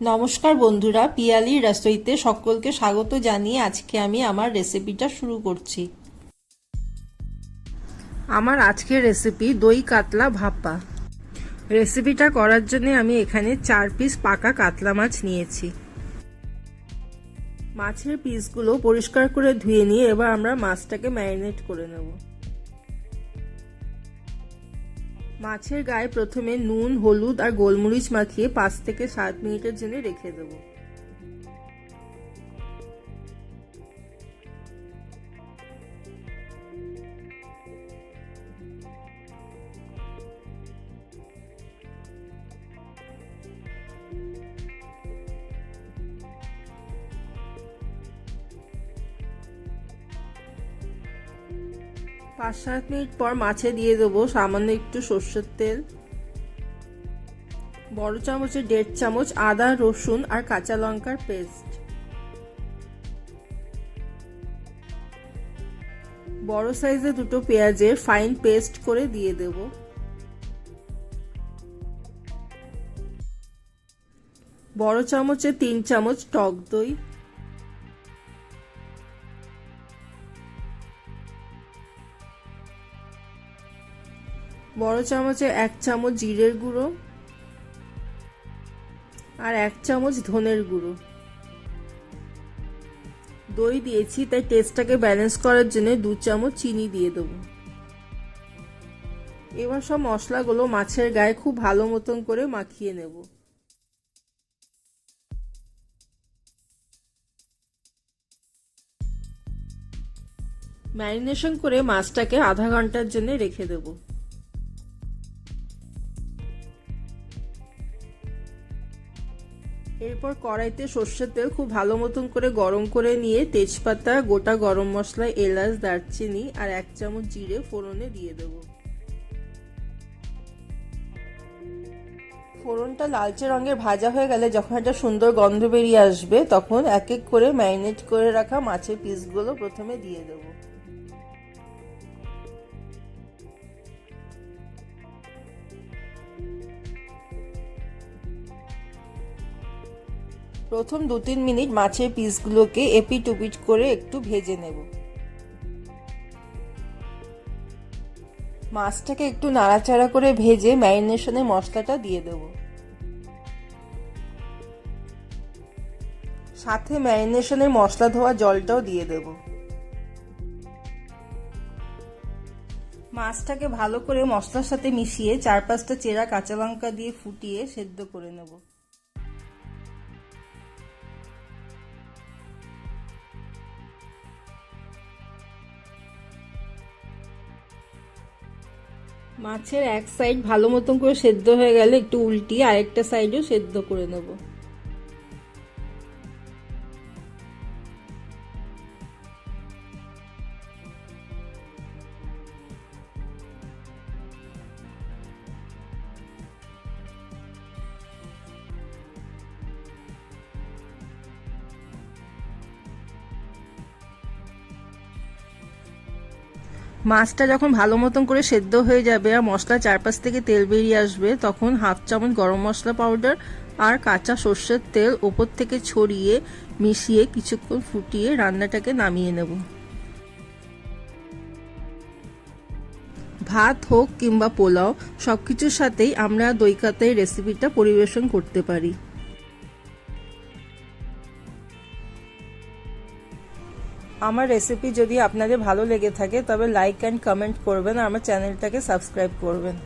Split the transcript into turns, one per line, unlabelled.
নমস্কার বন্ধুরা পিয়ালির রসইতে সকলকে স্বাগত জানিয়ে আজকে আমি আমার রেসিপিটা শুরু করছি। আমার আজকের রেসিপি দই কাতলা ভাপা। রেসিপিটা করার জন্য আমি এখানে চার পিস পাকা কাতলা মাছ নিয়েছি। মাছের পিসগুলো পরিষ্কার করে ধুয়ে নিয়ে এবার আমরা মাছটাকে ম্যারিনেট করে নেব। মাছের গায়ে প্রথমে নুন, হলুদ আর গোলমরিচ মাখিয়ে পাঁচ থেকে সাত মিনিটের জন্য রেখে দেব। পাঁচ সাত মিনিট পর মাছে দিয়ে দেবো সামান্য একটু সর্ষের তেল। বড় চামচে দেড় চামচ আদা, রসুন আর কাঁচা লঙ্কার পেস্ট। বড় সাইজে দুটো পেঁয়াজের ফাইন পেস্ট করে দিয়ে দেব। বড় চামচে তিন চামচ টক দই। বড় চামচে এক চামচ জিরের গুঁড়ো আর এক চামচ ধনের গুঁড়ো। দই দিয়েছি, তাই টেস্টটাকে ব্যালেন্স করার জন্য দু চামচ চিনি দিয়ে দেবো। এবার সব মশলাগুলো মাছের গায়ে খুব ভালো মতন করে মাখিয়ে নেব। ম্যারিনেশন করে মাছটাকে আধা ঘণ্টার জন্য রেখে দেবো। এরপর কড়াইতে সর্ষের তেল খুব ভালো মতন করে গরম করে নিয়ে তেজপাতা, গোটা গরম মশলা, এলাচ, দারচিনি আর এক চামচ জিরে ফোড়নে দিয়ে দেব। ফোড়নটা লালচে রঙের ভাজা হয়ে গেলে যখন একটা সুন্দর গন্ধ বেরিয়ে আসবে, তখন এক এক করে ম্যারিনেট করে রাখা মাছের পিসগুলো প্রথমে দিয়ে দেবো। প্রথম দু তিন মিনিট মাছের পিসগুলোকে এপিট উপিট করে একটু ভেজে নেব। মাছটাকে একটু নাড়াচাড়া করে ভেজে ম্যারিনেশনে মশলাটা দিয়ে দেব। সাথে ম্যারিনেশনের মশলা ধোয়া জলটাও দিয়ে দেব। মাছটাকে ভালো করে মশলার সাথে মিশিয়ে চার পাঁচটা চেরা কাঁচা লঙ্কা দিয়ে ফুটিয়ে সেদ্ধ করে নেব। মাছের এক সাইড ভালো মতন করে সেদ্ধ হয়ে গেলে একটু উল্টিয়ে আরেকটা সাইডও সেদ্ধ করে নেব। মাছটা যখন ভালো মতন করে সেদ্ধ হয়ে যাবে আর মশলা চারপাশ থেকে তেল বেরিয়ে আসবে, তখন হাফ চামচ গরম মশলা পাউডার আর কাঁচা সর্ষের তেল ওপর থেকে ছড়িয়ে মিশিয়ে কিছুক্ষণ ফুটিয়ে রান্নাটাকে নামিয়ে নেব। ভাত হোক কিংবা পোলাও সব কিছুর সাথেই আমরা দইকাতা রেসিপিটা পরিবেশন করতে পারি। আমার রেসিপি যদি আপনাদের ভালো লেগে থাকে, তবে লাইক অ্যান্ড কমেন্ট করবেন আর আমার চ্যানেলটাকে সাবস্ক্রাইব করবেন।